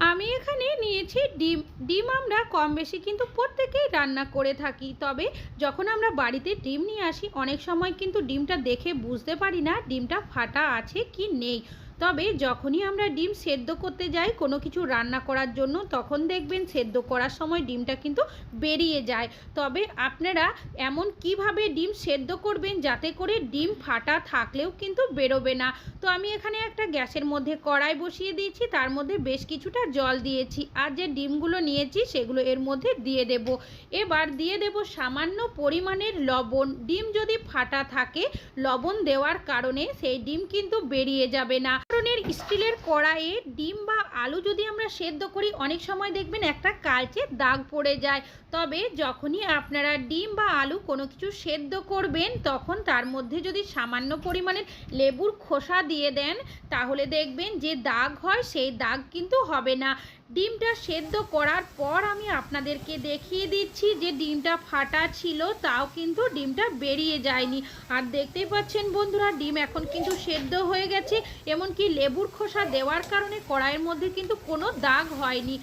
আমি এখানে নিয়েছি ডিম। ডিম আমরা কম বেশি কিন্তু প্রত্যেকেই রান্না করে থাকি। তবে যখন আমরা বাড়িতে ডিম নিয়ে আসি, অনেক সময় কিন্তু ডিমটা দেখে বুঝতে পারি না ডিমটা ফাটা আছে কি নেই। তবে যখনই আমরা ডিম সেদ্ধ করতে যাই, কোনো কিছু রান্না করার জন্য, তখন দেখবেন সেদ্ধ করার সময় ডিমটা কিন্তু বেরিয়ে যায়। তবে আপনারা এমন কীভাবে ডিম সেদ্ধ করবেন যাতে করে ডিম ফাটা থাকলেও কিন্তু বেরোবে না? তো আমি এখানে একটা গ্যাসের মধ্যে কড়াই বসিয়ে দিয়েছি, তার মধ্যে বেশ কিছুটা জল দিয়েছি। আর যে ডিমগুলো নিয়েছি, সেগুলো এর মধ্যে দিয়ে দেব। এবার দিয়ে দেব সামান্য পরিমাণের লবণ। ডিম যদি ফাটা থাকে, লবণ দেওয়ার কারণে সেই ডিম কিন্তু বেরিয়ে যাবে না। ধরনের স্টিলের কড়াইয়ে ডিম বা আলু যদি আমরা সেদ্ধ করি, অনেক সময় দেখবেন একটা কালচে দাগ পড়ে যায়। তবে যখনই আপনারা ডিম বা আলু কোনো কিছু সেদ্ধ করবেন, তখন তার মধ্যে যদি সামান্য পরিমাণের লেবুর খোসা দিয়ে দেন, তাহলে দেখবেন যে দাগ হয়, সেই দাগ কিন্তু হবে না। ডিমটা সেদ্ধ করার পর আমি আপনাদেরকে দেখিয়ে দিচ্ছি যে ডিমটা ফাটা ছিল, তাও কিন্তু ডিমটা বেরিয়ে যায়নি। আর দেখতেই পাচ্ছেন বন্ধুরা, ডিম এখন কিন্তু সেদ্ধ হয়ে গেছে। এমনকি লেবুর খোসা দেওয়ার কারণে কড়াইয়ের মধ্যে কিন্তু কোনো দাগ হয়নি।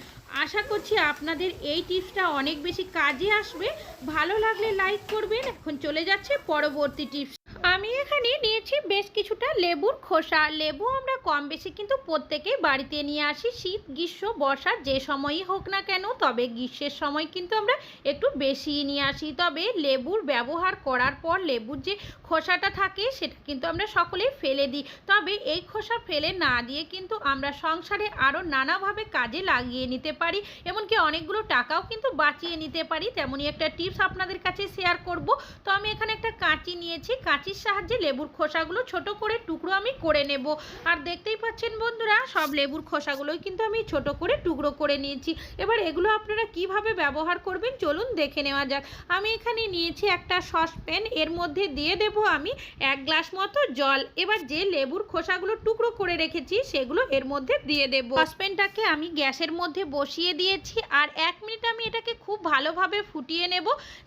আশা করছি আপনাদের এই টিপসটা অনেক বেশি কাজে আসবে। ভালো লাগলে লাইক করবেন। এখন চলে যাচ্ছে পরবর্তী টিপস। আমি এখানে নিয়েছি বেশ কিছুটা লেবুর খোসা। লেবু আমরা কম বেশি কিন্তু প্রত্যেকেই বাড়িতে নিয়ে আসি। শীত, গ্রীষ্ম বর্ষার যে সময়ই হোক না কেন, তবে গ্রীষ্মের সময় কিন্তু আমরা একটু বেশি নিয়ে আসি। তবে লেবুর ব্যবহার করার পর লেবুর যে খোসাটা থাকে, সেটা কিন্তু আমরা সকলেই ফেলে দিই। তবে এই খোসা ফেলে না দিয়ে কিন্তু আমরা সংসারে আরও নানাভাবে কাজে লাগিয়ে নিতে পারি। এমনকি অনেকগুলো টাকাও কিন্তু বাঁচিয়ে নিতে পারি। তেমনই একটা টিপস আপনাদের কাছে শেয়ার করব। তো আমি এখানে একটা কাঁচি নিয়েছি। কাঁচির সাহায্যে লেবুর খোসাগুলো ছোট করে টুকরো আমি করে নেব। আর দেখতেই পাচ্ছেন বন্ধুরা, সব লেবুর খোসাগুলোই কিন্তু আমি ছোট করে টুকরো করে নিয়েছি। এবার এগুলো আপনারা কীভাবে ব্যবহার করবেন চলুন দেখে নেওয়া যাক। আমি এখানে নিয়েছি একটা সসপ্যান, এর মধ্যে দিয়ে দেব আমি এক গ্লাস মতো জল। এবার যে লেবুর খোসাগুলো টুকরো করে রেখেছি, সেগুলো এর মধ্যে দিয়ে দেব। সসপ্যানটাকে আমি গ্যাসের মধ্যে বসিয়ে দিয়েছি আর এক মিনিট আমি এটাকে খুব ভালোভাবে ফুটিয়ে নেব,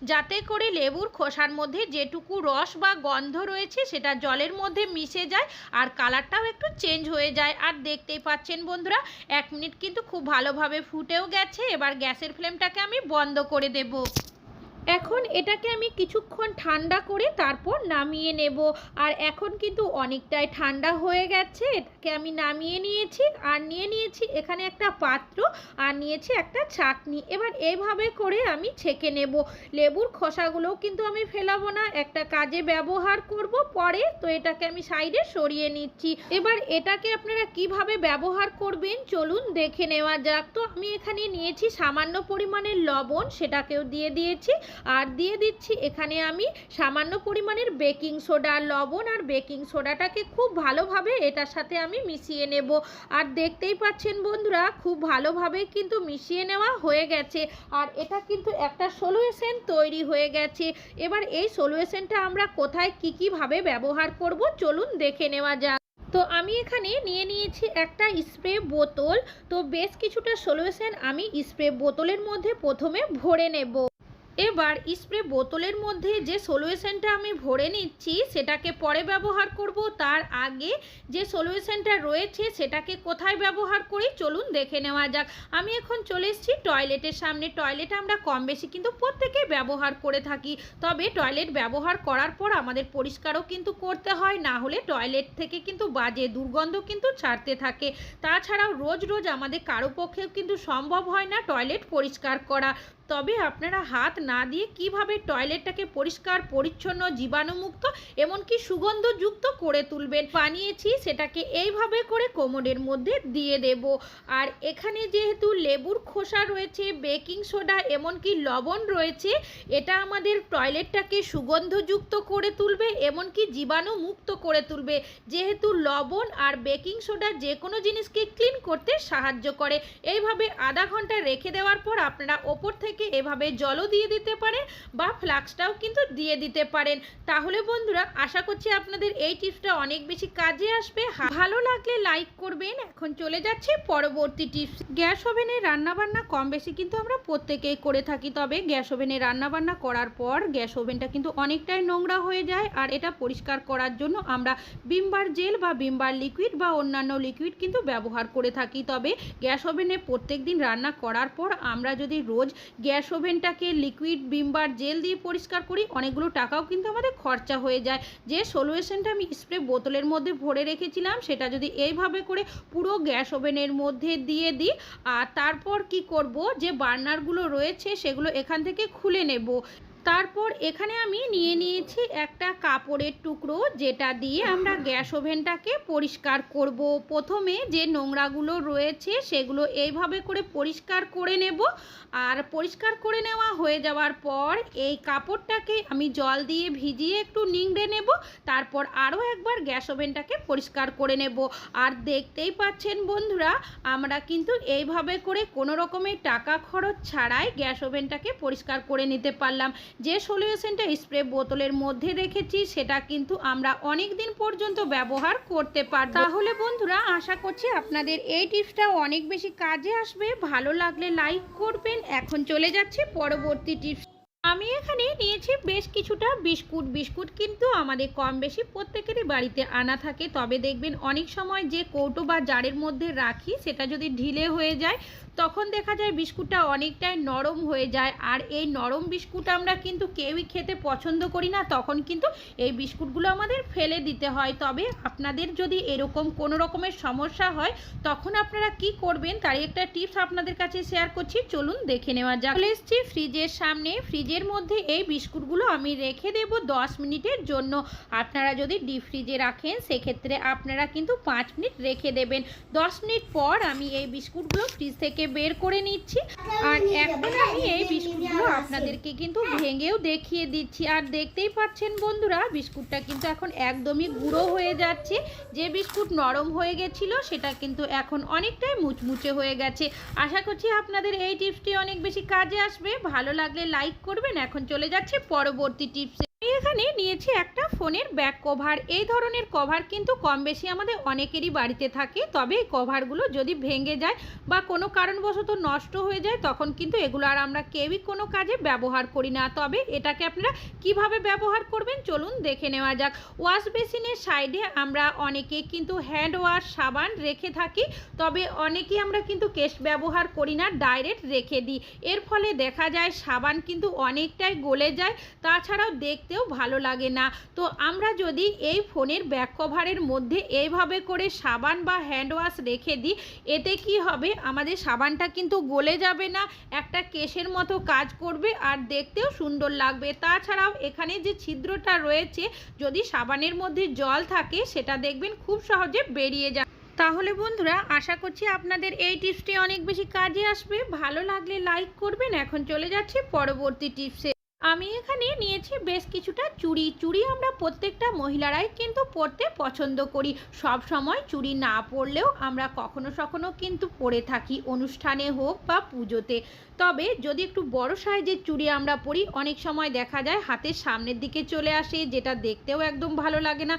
যাতে করে লেবুর খোসার মধ্যে যেটুকু রস বা গন্ধ রয়েছে, সেটা জলের মধ্যে মিশে যায় আর কালারটাও একটু চেঞ্জ হয়ে যায়। আর দেখতেই পাচ্ছেন বন্ধুরা, এক মিনিট কিন্তু খুব ভালোভাবে ফুটেও গেছে। এবার গ্যাসের ফ্লেমটাকে আমি বন্ধ করে দেবো। এখন এটাকে আমি কিছুক্ষণ ঠান্ডা করে তারপর নামিয়ে নেব। আর এখন কিন্তু অনেকটাই ঠান্ডা হয়ে গেছে। এটাকে আমি নামিয়ে নিয়েছি আর নিয়ে নিয়েছি এখানে একটা পাত্র আর নিয়েছি একটা ছাকনি এবার এইভাবে করে আমি ছেঁকে নেব। লেবুর খোসাগুলোও কিন্তু আমি ফেলাবো না। একটা কাজে ব্যবহার করব পরে। তো এটাকে আমি সাইডে সরিয়ে নিচ্ছি। এবার এটাকে আপনারা কীভাবে ব্যবহার করবেন চলুন দেখে নেওয়া যাক। তো আমি এখানে নিয়েছি সামান্য পরিমাণের লবণ। সেটাকেও দিয়ে দিয়েছি। আর দিয়ে দিচ্ছি এখানে আমি সামান্য পরিমাণের বেকিং সোডা, লবণ আর বেকিং সোডাটাকে খুব ভালোভাবে এটার সাথে আমি মিশিয়ে নেব। আর দেখতেই পাচ্ছেন বন্ধুরা, খুব ভালোভাবে কিন্তু মিশিয়ে নেওয়া হয়ে গেছে। আর এটা কিন্তু একটা সলিউশন তৈরি হয়ে গেছে। এবার এই সলিউশনটা আমরা কোথায় কী কীভাবে ব্যবহার করব চলুন দেখে নেওয়া যাক। তো আমি এখানে নিয়ে নিয়েছি একটা স্প্রে বোতল। তো বেশ কিছুটা সলিউশন আমি স্প্রে বোতলের মধ্যে প্রথমে ভরে নেব। এবার স্প্রে বোতলের মধ্যে যে সলিউশনটা আমি ভরে নিচ্ছি, সেটাকে পরে ব্যবহার করব। তার আগে যে সলিউশনটা রয়েছে, সেটাকে কোথায় ব্যবহার করি? চলুন দেখে নেওয়া যাক। আমি এখন চলে এসেছি টয়লেটের সামনে। টয়লেট আমরা কম বেশি কিন্তু প্রত্যেকে ব্যবহার করে থাকি। তবে টয়লেট ব্যবহার করার পর আমাদের পরিষ্কারও কিন্তু করতে হয়। না হলে টয়লেট থেকে কিন্তু বাজে দুর্গন্ধ কিন্তু ছাড়তে থাকে। তাছাড়াও রোজ রোজ আমাদের কারও পক্ষেও কিন্তু সম্ভব হয় না টয়লেট পরিষ্কার করা। তবে আপনারা হাত না দিয়ে কীভাবে টয়লেটটাকে পরিষ্কার, পরিচ্ছন্ন, জীবাণুমুক্ত এমনকি সুগন্ধযুক্ত করে তুলবেন? বানিয়েছি, সেটাকে এইভাবে করে কোমরের মধ্যে দিয়ে দেব। আর এখানে যেহেতু লেবুর খোসা রয়েছে, বেকিং সোডা, এমনকি লবণ রয়েছে, এটা আমাদের টয়লেটটাকে সুগন্ধযুক্ত করে তুলবে, এমনকি জীবাণুমুক্ত করে তুলবে। যেহেতু লবণ আর বেকিং সোডা যে কোনো জিনিসকে ক্লিন করতে সাহায্য করে। এইভাবে আধা ঘণ্টা রেখে দেওয়ার পর আপনারা ওপর থেকে থেকে এভাবে জলও দিয়ে দিতে পারেন বা ফ্লাক্সটাও কিন্তু দিয়ে দিতে পারেন। তাহলে বন্ধুরা, আশা করছি আপনাদের এই টিপসটা অনেক বেশি কাজে আসবে। ভালো লাগলে লাইক করবেন। এখন চলে যাচ্ছে পরবর্তী টিপস। গ্যাস ওভেনে রান্নাবান্না কম বেশি কিন্তু আমরা প্রত্যেকেই করে থাকি। তবে গ্যাস ওভেনে রান্নাবান্না করার পর গ্যাস ওভেনটা কিন্তু অনেকটাই নোংরা হয়ে যায় আর এটা পরিষ্কার করার জন্য আমরা বিমবার জেল বা বিমবার লিকুইড বা অন্যান্য লিকুইড কিন্তু ব্যবহার করে থাকি। তবে গ্যাস ওভেনে প্রত্যেক দিন রান্না করার পর আমরা যদি রোজ গ্যাস ওভেনটাকে লিকুইড বিমবার জেল দিয়ে পরিষ্কার করি, অনেকগুলো টাকাও কিন্তু আমাদের খরচা হয়ে যায়। যে সলিউশনটা আমি স্প্রে বোতলের মধ্যে ভরে রেখেছিলাম, সেটা যদি এইভাবে করে পুরো গ্যাস ওভেনের মধ্যে দিয়ে দিই, আর তারপর কি করব? যে বার্নারগুলো রয়েছে, সেগুলো এখান থেকে খুলে নেব। তারপর এখানে আমি নিয়ে নিয়েছি একটা কাপড়ের টুকরো, যেটা দিয়ে আমরা গ্যাস ওভেনটাকে পরিষ্কার করব। প্রথমে যে নোংরাগুলো রয়েছে, সেগুলো এইভাবে করে পরিষ্কার করে নেব। আর পরিষ্কার করে নেওয়া হয়ে যাওয়ার পর এই কাপড়টাকে আমি জল দিয়ে ভিজিয়ে একটু নিংড়ে নেব। তারপর আরও একবার গ্যাস ওভেনটাকে পরিষ্কার করে নেব। আর দেখতেই পাচ্ছেন বন্ধুরা, আমরা কিন্তু এইভাবে করে কোনো রকমের টাকা খরচ ছাড়াই গ্যাস ওভেনটাকে পরিষ্কার করে নিতে পারলাম। যে সলিউশনটা স্প্রে বোতলের মধ্যে রেখেছি, সেটা কিন্তু আমরা অনেক দিন পর্যন্ত ব্যবহার করতে পারব। তাহলে বন্ধুরা, আশা করছি আপনাদের এই টিপসটা অনেক বেশি কাজে আসবে। ভালো লাগলে লাইক করবেন। এখন চলে যাচ্ছি পরবর্তী টিপস। আমি এখানে নিয়েছি বেশ কিছুটা বিস্কুট। বিস্কুট কিন্তু আমাদের কম বেশি প্রত্যেকেরই বাড়িতে আনা থাকে। তবে দেখবেন অনেক সময় যে কৌটো বা জারের মধ্যে রাখি, সেটা যদি ঢিলে হয়ে যায় তখন দেখা যায় বিস্কুটটা অনেকটাই নরম হয়ে যায়। আর এই নরম বিস্কুট আমরা কিন্তু কেউই খেতে পছন্দ করি না। তখন কিন্তু এই বিস্কুটগুলো আমাদের ফেলে দিতে হয়। তবে আপনাদের যদি এরকম কোনো রকমের সমস্যা হয়, তখন আপনারা কি করবেন? তারই একটা টিপস আপনাদের কাছে শেয়ার করছি। চলুন দেখে নেওয়া যাক। চলে এসেছি ফ্রিজের সামনে। ফ্রিজের মধ্যে এই বিস্কুটগুলো আমি রেখে দেব দশ মিনিটের জন্য। আপনারা যদি ডিপ ফ্রিজে রাখেন, সেক্ষেত্রে আপনারা কিন্তু পাঁচ মিনিট রেখে দেবেন। দশ মিনিট পর আমি এই বিস্কুটগুলো ফ্রিজ থেকে বের করে নিচ্ছি। আর এখন আমি এই বিস্কুটগুলো আপনাদেরকে কিন্তু ভেঙেও দেখিয়ে দিচ্ছি। আর দেখতেই পাচ্ছেন বন্ধুরা, বিস্কুটটা কিন্তু এখন একদমই গুঁড়ো হয়ে যাচ্ছে। যে বিস্কুট নরম হয়ে গেছিল, সেটা কিন্তু এখন অনেকটাই মুচমুচে হয়ে গেছে। আশা করছি আপনাদের এই টিপসটি অনেক বেশি কাজে আসবে। ভালো লাগলে লাইক করবেন। এখন চলে যাচ্ছে পরবর্তী টিপসে। এখানে নিয়েছি একটা ফোনের ব্যাক কভার। এই ধরনের কভার কিন্তু কম বেশি আমাদের অনেকেরই বাড়িতে থাকে। তবে এই কভারগুলো যদি ভেঙে যায় বা কোনো কারণবশত নষ্ট হয়ে যায়, তখন কিন্তু এগুলো আর আমরা কেউই কোনো কাজে ব্যবহার করি না। তবে এটাকে আপনারা কীভাবে ব্যবহার করবেন, চলুন দেখে নেওয়া যাক। ওয়াশ বেসিনের সাইডে আমরা অনেকে কিন্তু হ্যান্ড ওয়াশ, সাবান রেখে থাকি। তবে অনেকেই আমরা কিন্তু কেশ ব্যবহার করি না, ডাইরেক্ট রেখে দিই। এর ফলে দেখা যায়, সাবান কিন্তু অনেকটাই গলে যায়। তাছাড়াও দেখতেও ভালো লাগে না। তো আমরা যদি এই ফোনের ব্যাক কভারের মধ্যে এইভাবে করে সাবান বা হ্যান্ড ওয়াশ রেখে দিই, এতে কি হবে? আমাদের সাবানটা কিন্তু গলে যাবে না, একটা কেশের মতো কাজ করবে আর দেখতেও সুন্দর লাগবে। তাছাড়াও এখানে যে ছিদ্রটা রয়েছে, যদি সাবানের মধ্যে জল থাকে, সেটা দেখবেন খুব সহজে বেরিয়ে যাবে তাহলে বন্ধুরা, আশা করছি আপনাদের এই টিপসটি অনেক বেশি কাজে আসবে। ভালো লাগলে লাইক করবেন। এখন চলে যাচ্ছি পরবর্তী টিপসে। আমি এখানে নিয়েছি বেশ কিছুটা চুড়ি। চুড়ি আমরা প্রত্যেকটা মহিলারাই কিন্তু পরতে পছন্দ করি। সব সময় চুড়ি না পরলেও আমরা কখনো সখনো কিন্তু পরে থাকি, অনুষ্ঠানে হোক বা পুজোতে। তবে যদি একটু বড় সাইজের চুড়ি আমরা পরি, অনেক সময় দেখা যায় হাতের সামনের দিকে চলে আসে, যেটা দেখতেও একদম ভালো লাগে না।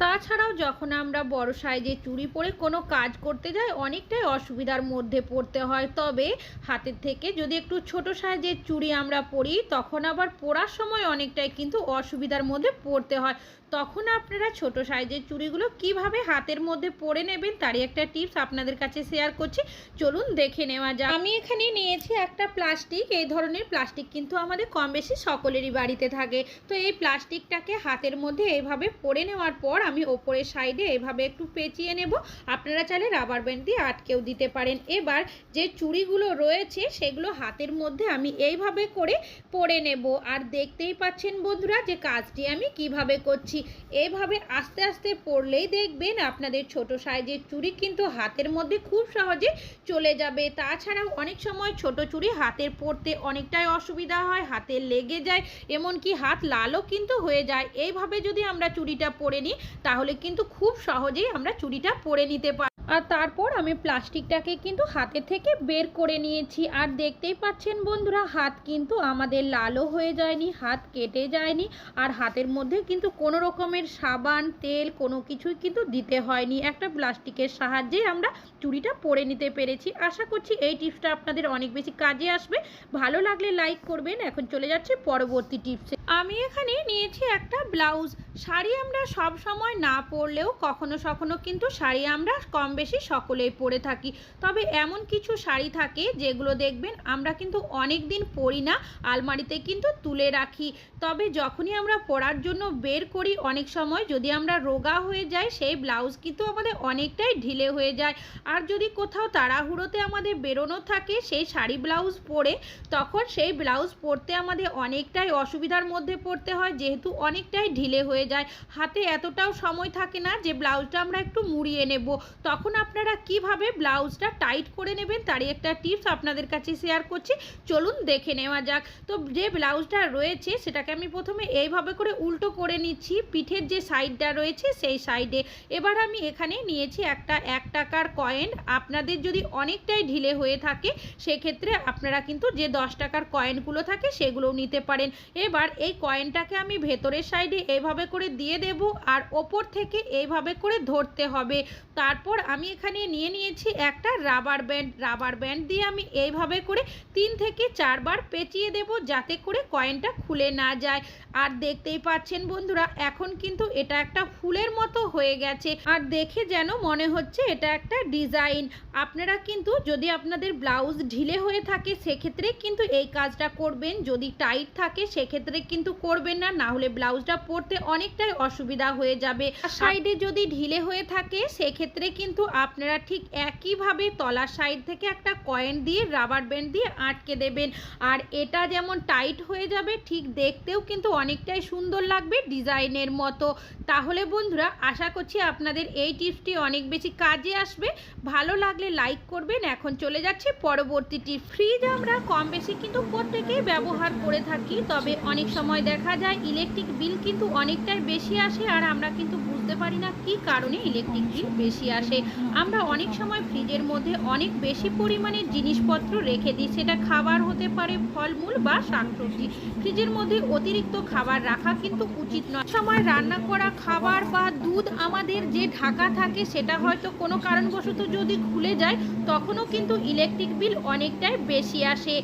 তাছাড়াও যখন আমরা বড় সাইজের চুড়ি পরে কোনো কাজ করতে যাই, অনেকটাই অসুবিধার মধ্যে পড়তে হয়। তবে হাতের থেকে যদি একটু ছোট সাইজের চুড়ি আমরা পরি, তখন আবার পরার সময় অনেকটাই কিন্তু অসুবিধার মধ্যে পড়তে হয়। তখন আপনারা ছোট সাইজের চুড়িগুলো কীভাবে হাতের মধ্যে পরে নেবেন তারই একটা টিপস আপনাদের কাছে শেয়ার করছি। চলুন দেখে নেওয়া যাক। আমি এখানে নিয়েছি একটা প্লাস্টিক। এই ধরনের প্লাস্টিক কিন্তু আমাদের কম বেশি সকলেরই বাড়িতে থাকে। তো এই প্লাস্টিকটাকে হাতের মধ্যে এইভাবে পরে নেওয়ার পর আমি ওপরের সাইডে এভাবে একটু পেঁচিয়ে নেব। আপনারা চাইলে রাবার ব্যান্ড দিয়ে আটকেও দিতে পারেন। এবার যে চুড়িগুলো রয়েছে সেগুলো হাতের মধ্যে আমি এইভাবে করে পরে নেব। আর দেখতেই পাচ্ছেন বন্ধুরা যে কাজটি আমি কীভাবে করছি। এইভাবে আস্তে আস্তে পড়লেই দেখবেন আপনাদের ছোট সাইজের চুড়ি কিন্তু হাতের মধ্যে খুব সহজে চলে যাবে। তাছাড়াও অনেক সময় ছোট চুড়ি হাতের পড়তে অনেকটাই অসুবিধা হয়, হাতে লেগে যায়, এমনকি হাত লালও কিন্তু হয়ে যায়। এইভাবে যদি আমরা চুড়িটা পরে নিই, তাহলে কিন্তু খুব সহজেই আমরা চুড়িটা পরে নিতে পারি আর তারপর আমি প্লাস্টিকটাকে কিন্তু হাতে থেকে বের করে নিয়েছি। আর দেখতেই পাচ্ছেন বন্ধুরা, হাত কিন্তু আমাদের লালও হয়ে যায়নি, হাত কেটে যায়নি, আর হাতের মধ্যে কিন্তু কোনো রকমের সাবান, তেল কোনো কিছুই কিন্তু দিতে হয়নি। একটা প্লাস্টিকের সাহায্যে আমরা চুড়িটা পরে নিতে পেরেছি। আশা করছি এই টিপসটা আপনাদের অনেক বেশি কাজে আসবে। ভালো লাগলে লাইক করবেন। এখন চলে যাচ্ছে পরবর্তী টিপসে। আমি এখানে নিয়েছি একটা ব্লাউজ। শাড়ি আমরা সব সময় না পরলেও কখনো সখনো কিন্তু শাড়ি আমরা কম বেশি সকলেই পরে থাকি। তবে এমন কিছু শাড়ি থাকে যেগুলো দেখবেন আমরা কিন্তু অনেক দিন পরি না, আলমারিতে কিন্তু তুলে রাখি। তবে যখনই আমরা পরার জন্য বের করি, অনেক সময় যদি আমরা রোগা হয়ে যাই, সেই ব্লাউজ কিন্তু আমাদের অনেকটাই ঢিলে হয়ে যায়। আর যদি কোথাও তাড়াহুড়োতে আমাদের বেরোনো থাকে, সেই শাড়ি ব্লাউজ পরে, তখন সেই ব্লাউজ পরতে আমাদের অনেকটাই অসুবিধার মধ্যে পড়তে হয়, যেহেতু অনেকটাই ঢিলে হয়ে যায়। হাতে এতটাও সময় থাকে না যে ব্লাউজটা আমরা একটু মুড়িয়ে নেব। তখন আপনারা কীভাবে ব্লাউজটা টাইট করে নেবেন তারই একটা টিপস আপনাদের কাছে শেয়ার করছি। চলুন দেখে নেওয়া যাক। তো যে ব্লাউজটা রয়েছে সেটাকে আমি প্রথমে এইভাবে করে উল্টো করে নিচ্ছি। পিঠের যে সাইডটা রয়েছে সেই সাইডে। এবার আমি এখানে নিয়েছি একটা এক টাকার কয়েন। আপনাদের যদি অনেকটাই ঢিলে হয়ে থাকে, সেক্ষেত্রে আপনারা কিন্তু যে দশ টাকার কয়েনগুলো থাকে সেগুলোও নিতে পারেন। এবার এই কয়েনটাকে আমি ভেতরের সাইডে এইভাবে করে দিয়ে দেব আর ওপর থেকে এইভাবে করে ধরতে হবে। তারপর আমি এখানে নিয়ে নিয়েছি একটা রাবার ব্যান্ড রাবার ব্যান্ড দিয়ে আমি এইভাবে করে তিন থেকে চারবার পেঁচিয়ে দেব যাতে করে কয়েনটা খুলে না যায়। আর দেখতেই পাচ্ছেন বন্ধুরা, এখন কিন্তু এটা একটা ফুলের মতো হয়ে গেছে। আর দেখে যেন মনে হচ্ছে এটা একটা ডিজাইন আপনারা কিন্তু যদি আপনাদের ব্লাউজ ঢিলে হয়ে থাকে, সেক্ষেত্রে কিন্তু এই কাজটা করবেন। যদি টাইট থাকে, সেক্ষেত্রে কিন্তু করবেন না না হলে ব্লাউজটা পরতে অনেকটাই অসুবিধা হয়ে যাবে। সাইডে যদি ঢিলে হয়ে থাকে, সেক্ষেত্রে কিন্তু আপনারা ঠিক একইভাবে তলার সাইড থেকে একটা কয়েন দিয়ে রাবার ব্যান্ড দিয়ে আটকে দেবেন। আর এটা যেমন টাইট হয়ে যাবে, ঠিক দেখতেও কিন্তু অনেকটাই সুন্দর লাগবে ডিজাইনের মতো। তাহলে বন্ধুরা, আশা করছি আপনাদের এই টিপসটি অনেক বেশি কাজে আসবে। ভালো লাগলে লাইক করবেন। এখন চলে যাচ্ছে পরবর্তী টিপ ফ্রিজ আমরা কম বেশি কিন্তু প্রত্যেকেই ব্যবহার করে থাকি, তবে অনেক সময় দেখা যায় ইলেকট্রিক বিল কিন্তু অনেকটাই বেশি আসে, আর আমরা কিন্তু বুঝতে পারি না কি কারণে ইলেকট্রিক বিল বেশি আসে। আমরা অনেক সময় ফ্রিজের মধ্যে অনেক বেশি পরিমাণে জিনিসপত্র রেখে দিই, সেটা খাবার হতে পারে ফলমূল বা শাকসবজি। ফ্রিজের মধ্যে অতিরিক্ত খাবার রাখা কিন্তু উচিত নয়। সময় রান্না করা খাবার বা দুধ আমাদের যে ঢাকা থাকে, সেটা হয়তো কোনো কারণবশত যদি খুলে যায় তখনও কিন্তু ইলেকট্রিক বিল অনেকটাই বেশি আসে।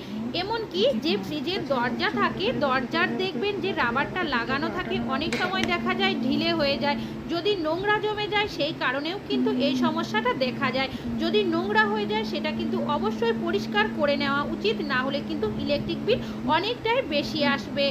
এমনকি যে ফ্রিজের দরজা থাকে, দরজার দেখবেন যে রাবারটা লাগানো থাকে, অনেক সময় দেখা যায় ঢিলে হয়ে যায়। যদি নোংরা জমে যায়, সেই কারণেও কিন্তু এই সমস্যাটা দেখা যায়। যদি নোংরা হয়ে যায়, সেটা কিন্তু অবশ্যই পরিষ্কার করে নেওয়া উচিত, না হলে কিন্তু ইলেকট্রিক বিল অনেকটাই বেশি আসবে।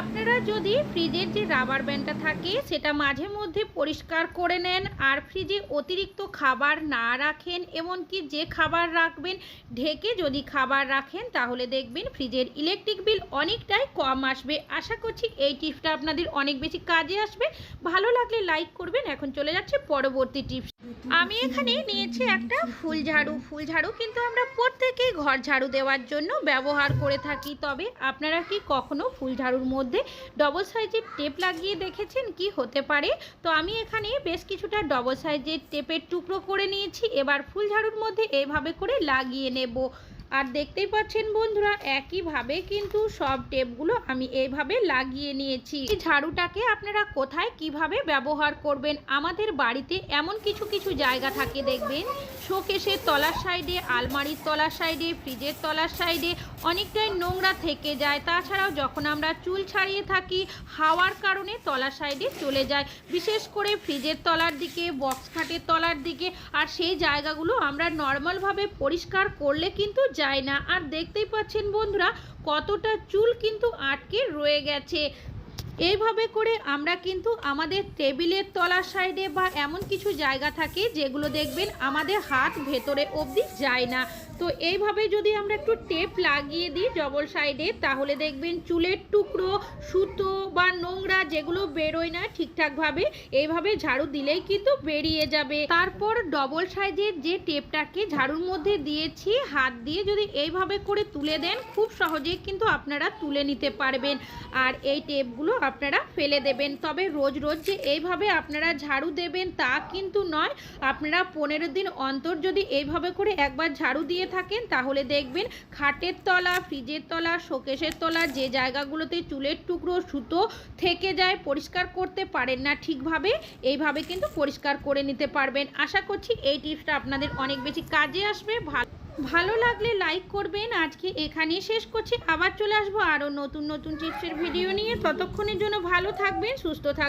আপনারা যদি ফ্রিজের যে রাবার ব্যান্ডটা থাকে, সেটা মাঝে মধ্যে পরিষ্কার করে নেন আর ফ্রিজে অতিরিক্ত খাবার না রাখেন, এমনকি যে খাবার রাখবেন, ঢেকে যদি খাবার রাখেন, তাহলে দেখবেন ফ্রিজের ইলেকট্রিক বিল অনেকটাই কম আসবে। আশা করছি এই টিপসটা আপনাদের অনেক বেশি কাজে আসবে। ভালো লাগলে লাইক করবেন। এখন চলে যাচ্ছে পরবর্তী টিপস। আমি এখানে নিয়েছি একটা ফুল ঝাড়ু। ফুল ঝাড়ু কিন্তু আমরা প্রত্যেকেই ঘর ঝাড়ু দেওয়ার জন্য ব্যবহার করে থাকি। তবে আপনারা কি কখনো ফুল ঝাড়ুর মধ্যে ডবল সাইজের টেপ লাগিয়ে দেখেছেন? কি হতে পারে? তো আমি এখানে বেশ কিছুটা ডবল সাইজের টেপের টুকরো করে নিয়েছি। এবার ফুল ঝাড়ুর মধ্যে এভাবে করে লাগিয়ে নেব। আর দেখতেই পাচ্ছেন বন্ধুরা, একইভাবে কিন্তু সব টেপগুলো আমি এইভাবে লাগিয়ে নিয়েছি। এই ঝাড়ুটাকে আপনারা কোথায় কীভাবে ব্যবহার করবেন, আমাদের বাড়িতে এমন কিছু কিছু জায়গা থাকে দেখবেন। শোকেশের তলার সাইডে, আলমারির তলার সাইডে, ফ্রিজের তলার সাইডে অনেকটাই নোংরা থেকে যায়। তাছাড়াও যখন আমরা চুল ছাড়িয়ে থাকি, হাওয়ার কারণে তলার সাইডে চলে যায়। বিশেষ করে ফ্রিজের তলার দিকে, বক্স খাটের তলার দিকে, আর সেই জায়গাগুলো আমরা নর্মালভাবে পরিষ্কার করলে কিন্তু যায় না। আর দেখতেই পাচ্ছেন বন্ধুরা, কতটা চুল কিন্তু আটকে রয়ে গেছে। এইভাবে করে আমরা কিন্তু আমাদের টেবিলের তলার সাইডে বা এমন কিছু জায়গা থাকে যেগুলো দেখবেন আমাদের হাত ভেতরে অবধি যায় না। তো এইভাবে যদি আমরা একটু টেপ লাগিয়ে দিই ডবল সাইডে তাহলে দেখবেন চুলের টুকরো, সুতো বা নোংরা যেগুলো বেরোয় না ঠিকঠাকভাবে, এইভাবে ঝাড়ু দিলেই কিন্তু বেরিয়ে যাবে। তারপর ডবল সাইজের যে টেপটাকে ঝাড়ুর মধ্যে দিয়েছি, হাত দিয়ে যদি এইভাবে করে তুলে দেন, খুব সহজেই কিন্তু আপনারা তুলে নিতে পারবেন। আর এই টেপগুলো আপনারা ফেলে দেবেন। তবে রোজ রোজ যে এইভাবে আপনারা ঝাড়ু দেবেন তা কিন্তু নয়, আপনারা পনেরো দিন অন্তর যদি এইভাবে করে একবার ঝাড়ু দিয়ে থাকেন, তাহলে দেখবেন খাটের তলা, ফ্রিজের তলা শোকেশের তলা, যে জায়গাগুলোতে চুলের টুকরো, সুতো থেকে যায়, পরিষ্কার করতে পারেন না ঠিকভাবে, এইভাবে কিন্তু পরিষ্কার করে নিতে পারবেন। আশা করছি এই টিপসটা আপনাদের অনেক বেশি কাজে আসবে। ভালো ভালো লাগলে লাইক করবেন। আজকে এখানেই শেষ করছি। আবার চলে আসব আরও নতুন নতুন টিপসের ভিডিও নিয়ে। ততক্ষণের জন্য ভালো থাকবেন, সুস্থ থাকবেন